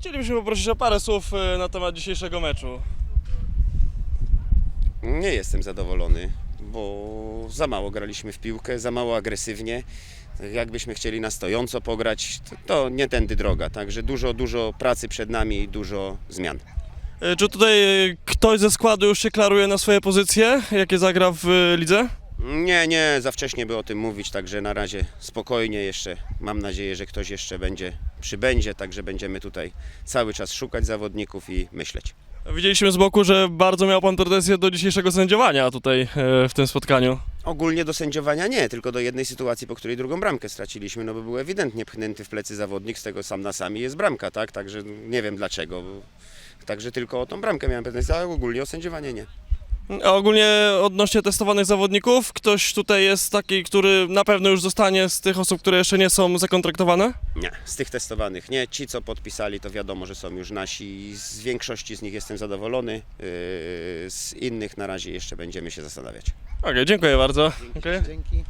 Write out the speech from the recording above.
Chcielibyśmy poprosić o parę słów e, na temat dzisiejszego meczu. Nie jestem zadowolony, bo za mało graliśmy w piłkę, za mało agresywnie. Jakbyśmy chcieli na stojąco pograć, to, to nie tędy droga. Także dużo, dużo pracy przed nami i dużo zmian. E, Czy tutaj e, ktoś ze składu już się klaruje na swoje pozycje, jakie zagra w lidze? Nie, nie, za wcześnie by o tym mówić, także na razie spokojnie jeszcze. Mam nadzieję, że ktoś jeszcze będzie, przybędzie, także będziemy tutaj cały czas szukać zawodników i myśleć. Widzieliśmy z boku, że bardzo miał pan pretensje do dzisiejszego sędziowania tutaj e, w tym spotkaniu. Ogólnie do sędziowania nie, tylko do jednej sytuacji, po której drugą bramkę straciliśmy, no bo był ewidentnie pchnięty w plecy zawodnik, z tego sam na sami jest bramka, tak? Także nie wiem dlaczego. Także tylko o tą bramkę miałem pretensje, ale ogólnie o sędziowanie nie. A ogólnie odnośnie testowanych zawodników, ktoś tutaj jest taki, który na pewno już zostanie z tych osób, które jeszcze nie są zakontraktowane? Nie, z tych testowanych nie. Ci, co podpisali, to wiadomo, że są już nasi. Z większości z nich jestem zadowolony. Yy, Z innych na razie jeszcze będziemy się zastanawiać. Okej, dziękuję bardzo. Okej. Dzięki.